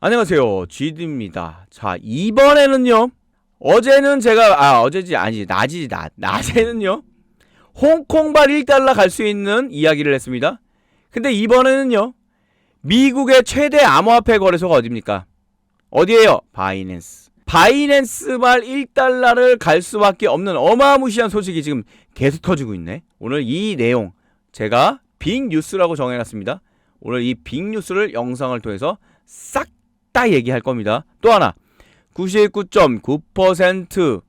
안녕하세요. GD입니다. 자, 이번에는요. 어제는 제가 아, 어제지 아니지. 낮이지. 낮. 낮에는요. 홍콩발 1달러 갈 수 있는 이야기를 했습니다. 근데 이번에는요. 미국의 최대 암호화폐 거래소가 어디입니까? 어디예요? 바이낸스. 바이낸스발 1달러를 갈 수밖에 없는 어마무시한 소식이 지금 계속 터지고 있네. 오늘 이 내용 제가 빅 뉴스라고 정해놨습니다. 오늘 이 빅 뉴스를 영상을 통해서 싹 다 얘기할 겁니다. 또 하나 99.9%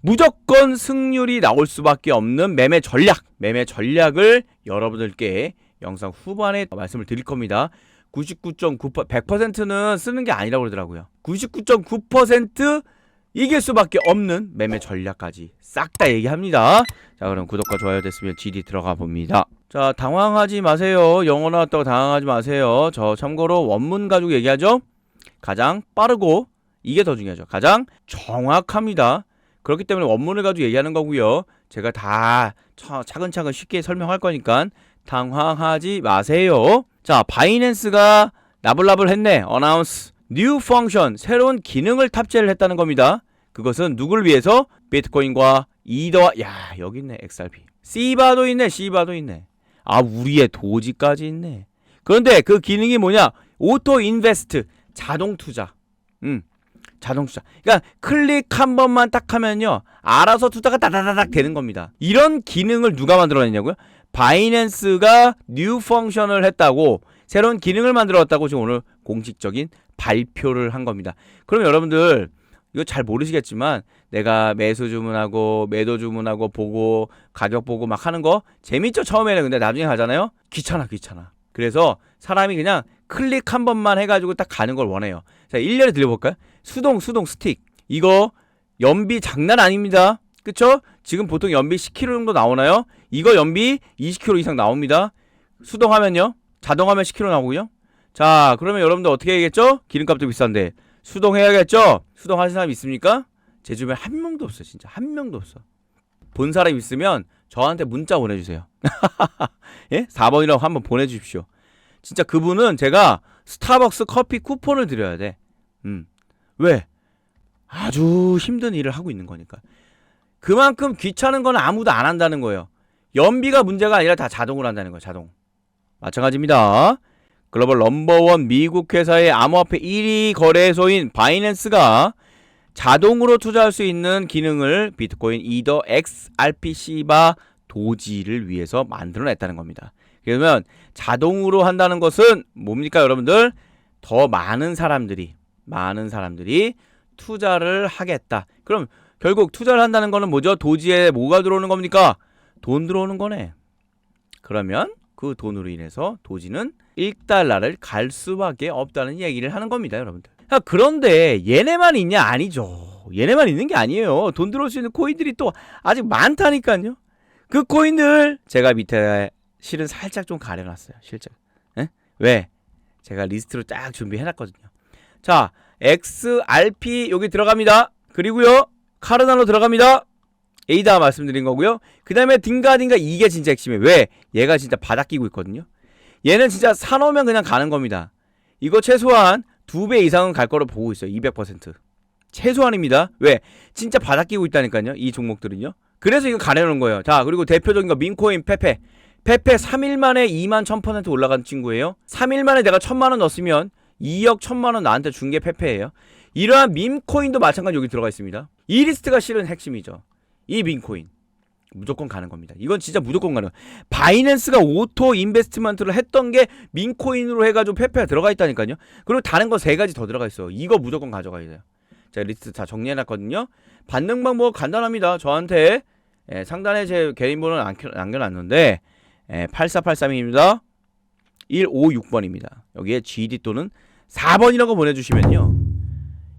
무조건 승률이 나올 수밖에 없는 매매 전략, 매매 전략을 여러분들께 영상 후반에 말씀을 드릴 겁니다. 99.9% 100%는 쓰는 게 아니라고 그러더라고요. 99.9% 이길 수밖에 없는 매매 전략까지 싹 다 얘기합니다. 자, 그럼 구독과 좋아요 됐으면 GD 들어가 봅니다. 자, 당황하지 마세요. 영어 나왔다고 당황하지 마세요. 저 참고로 원문 가지고 얘기하죠. 가장 빠르고 이게 더 중요하죠. 가장 정확합니다. 그렇기 때문에 원문을 가지고 얘기하는 거고요. 제가 다 차, 차근차근 쉽게 설명할 거니까 당황하지 마세요. 자, 바이낸스가 나블나블 했네. 어나운스 뉴 펑션 새로운 기능을 탑재를 했다는 겁니다. 그것은 누굴 위해서? 비트코인과 이더와 야, 여기 있네. XRP. 시바도 있네. 시바도 있네. 아, 우리의 도지까지 있네. 그런데 그 기능이 뭐냐? 오토 인베스트 자동 투자. 음. 자동 투자. 그러니까 클릭 한 번만 딱 하면요. 알아서 투자가 다다다닥 되는 겁니다. 이런 기능을 누가 만들어냈냐고요? 바이낸스가 뉴 펑션을 했다고 새로운 기능을 만들었다고 지금 오늘 공식적인 발표를 한 겁니다. 그럼 여러분들 이거 잘 모르시겠지만 내가 매수 주문하고 매도 주문하고 보고 가격 보고 막 하는 거 재밌죠 처음에는 근데 나중에 하잖아요 귀찮아 귀찮아 그래서 사람이 그냥 클릭 한 번만 해가지고 딱 가는 걸 원해요. 자, 1년에 들려볼까요? 수동, 수동 스틱. 이거 연비 장난 아닙니다. 그쵸? 지금 보통 연비 10km 정도 나오나요? 이거 연비 20km 이상 나옵니다. 수동하면요? 자동하면 10km 나오고요. 자, 그러면 여러분들 어떻게 해야겠죠? 기름값도 비싼데. 수동해야겠죠? 수동하는 사람 있습니까? 제 주변에 한 명도 없어요, 진짜. 한 명도 없어. 본 사람 있으면 저한테 문자 보내주세요. 예? 4번이라고 한번 보내주십시오. 진짜 그분은 제가 스타벅스 커피 쿠폰을 드려야 돼. 음. 왜? 아주 힘든 일을 하고 있는 거니까. 그만큼 귀찮은 건 아무도 안 한다는 거예요. 연비가 문제가 아니라 다 자동으로 한다는 거예요. 자동. 마찬가지입니다. 글로벌 넘버원 미국 회사의 암호화폐 1위 거래소인 바이낸스가 자동으로 투자할 수 있는 기능을 비트코인 이더 XRP 시바 도지를 위해서 만들어냈다는 겁니다. 그러면 자동으로 한다는 것은 뭡니까 여러분들? 더 많은 사람들이 많은 사람들이 투자를 하겠다. 그럼 결국 투자를 한다는 거는 뭐죠? 도지에 뭐가 들어오는 겁니까? 돈 들어오는 거네. 그러면 그 돈으로 인해서 도지는 1달러를 갈 수밖에 없다는 얘기를 하는 겁니다, 여러분들. 아, 그런데 얘네만 있냐? 아니죠. 얘네만 있는 게 아니에요. 돈 들어올 수 있는 코인들이 또 아직 많다니까요. 그 코인들 제가 밑에 실은 살짝 좀 가려놨어요. 실제. 에? 왜? 제가 리스트로 딱 준비해놨거든요. 자, XRP 여기 들어갑니다. 그리고요, 카르나로 들어갑니다. 에이다 말씀드린 거고요. 그 다음에 딩가딩가 이게 진짜 핵심이에요. 왜? 얘가 진짜 바닥 끼고 있거든요. 얘는 진짜 사놓으면 그냥 가는 겁니다. 이거 최소한 두 배 이상은 갈 거로 보고 있어요. 200%. 최소한입니다. 왜? 진짜 바닥 끼고 있다니까요. 이 종목들은요. 그래서 이거 가려놓은 거예요. 자, 그리고 대표적인 거 민코인 페페. 페페 3일 만에 2만 1000% 올라간 친구예요. 3일 만에 내가 1000만 원 넣었으면 2억 1000만 원 나한테 준 게 페페예요. 이러한 밈코인도 마찬가지 여기 들어가 있습니다. 이 리스트가 실은 핵심이죠. 이 밈코인. 무조건 가는 겁니다. 이건 진짜 무조건 가는. 바이낸스가 오토 인베스트먼트를 했던 게 민코인으로 해가지고 페페가 들어가 있다니까요. 그리고 다른 거 세 가지 더 들어가 있어. 이거 무조건 가져가야 돼요. 제가 리스트 다 정리해놨거든요. 받는 방법 간단합니다. 저한테 예, 상단에 제 개인 번호 남겨놨는데 예, 8483입니다. 156번입니다. 여기에 GD 또는 4번이라고 보내주시면요.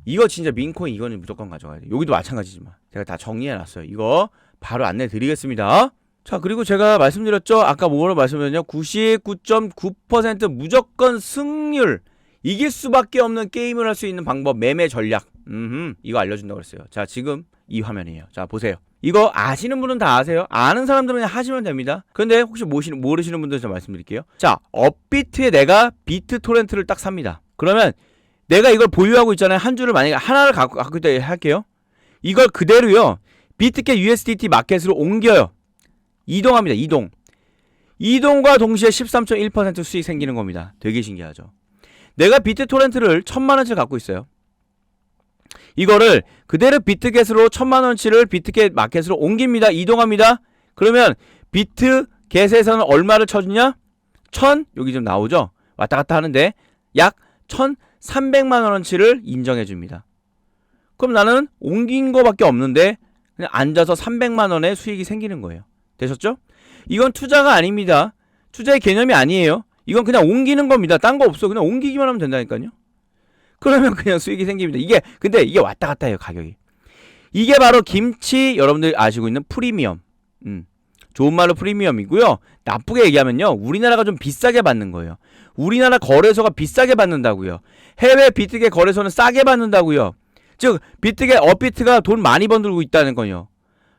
이거 진짜 민코인 이거는 무조건 가져가야 돼요. 여기도 마찬가지지만 제가 다 정리해놨어요. 이거 바로 안내 드리겠습니다. 자 그리고 제가 말씀드렸죠. 아까 뭐로 말씀드렸냐 99.9% 무조건 승률 이길 수밖에 없는 게임을 할 수 있는 방법 매매 전략 음 이거 알려준다고 그랬어요. 자 지금 이 화면이에요. 자 보세요. 이거 아시는 분은 다 아세요. 아는 사람들은 하시면 됩니다. 근데 혹시 모르시는, 모르시는 분들 좀 말씀드릴게요. 자, 업비트에 내가 비트 토렌트를 딱 삽니다. 그러면 내가 이걸 보유하고 있잖아요. 한 줄을 만약에 하나를 갖고, 갖고 있다 할게요. 이걸 그대로요. 비트켓 USDT 마켓으로 옮겨요. 이동합니다. 이동. 이동과 동시에 13.1% 수익 생기는 겁니다. 되게 신기하죠. 내가 비트 토렌트를 천만 원치를 갖고 있어요. 이거를 그대로 비트겟으로 천만 원치를 비트겟 마켓으로 옮깁니다. 이동합니다. 그러면 비트겟에서는 얼마를 쳐주냐? 천 여기 좀 나오죠. 왔다 갔다 하는데 약 1,300만 원어치를 인정해 줍니다. 그럼 나는 옮긴 거밖에 없는데 그냥 앉아서 300만 원의 수익이 생기는 거예요. 되셨죠? 이건 투자가 아닙니다. 투자의 개념이 아니에요. 이건 그냥 옮기는 겁니다. 딴 거 없어. 그냥 옮기기만 하면 된다니까요. 그러면 그냥 수익이 생깁니다. 이게 근데 이게 왔다 갔다 해요, 가격이. 이게 바로 김치 여러분들 아시고 있는 프리미엄. 음. 좋은 말로 프리미엄이고요. 나쁘게 얘기하면요. 우리나라가 좀 비싸게 받는 거예요. 우리나라 거래소가 비싸게 받는다고요. 해외 비트겟 거래소는 싸게 받는다고요. 즉 비트겟 업비트가 돈 많이 번들고 있다는 거요.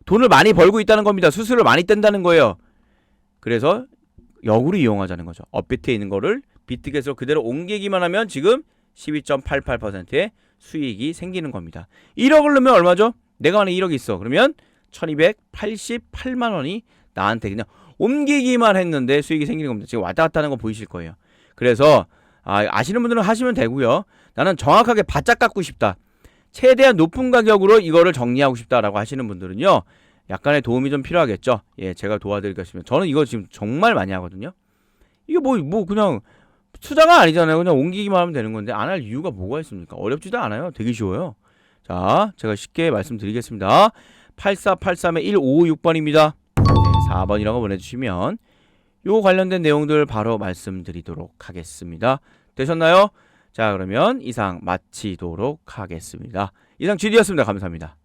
돈을 많이 벌고 있다는 겁니다. 수수료를 많이 뗀다는 거예요. 그래서 역으로 이용하자는 거죠. 업비트에 있는 거를 비트겟으로 그대로 옮기기만 하면 지금 12.88%의 수익이 생기는 겁니다. 1억을 넣으면 얼마죠? 내가 만약 1억이 있어. 그러면 1288만 원이 나한테 그냥 옮기기만 했는데 수익이 생기는 겁니다. 지금 왔다 갔다 하는 거 보이실 거예요. 그래서 아, 아시는 분들은 하시면 되고요. 나는 정확하게 바짝 갖고 싶다. 최대한 높은 가격으로 이거를 정리하고 싶다라고 하시는 분들은요. 약간의 도움이 좀 필요하겠죠. 예, 제가 도와드리겠습니다. 저는 이거 지금 정말 많이 하거든요. 이게 뭐, 뭐, 그냥 투자가 아니잖아요. 그냥 옮기기만 하면 되는 건데, 안 할 이유가 뭐가 있습니까? 어렵지도 않아요. 되게 쉬워요. 자, 제가 쉽게 말씀드리겠습니다. 8483의 1556번입니다. 네, 4번이라고 보내주시면, 요 관련된 내용들 바로 말씀드리도록 하겠습니다. 되셨나요? 자, 그러면 이상 마치도록 하겠습니다. 이상 GD였습니다. 감사합니다.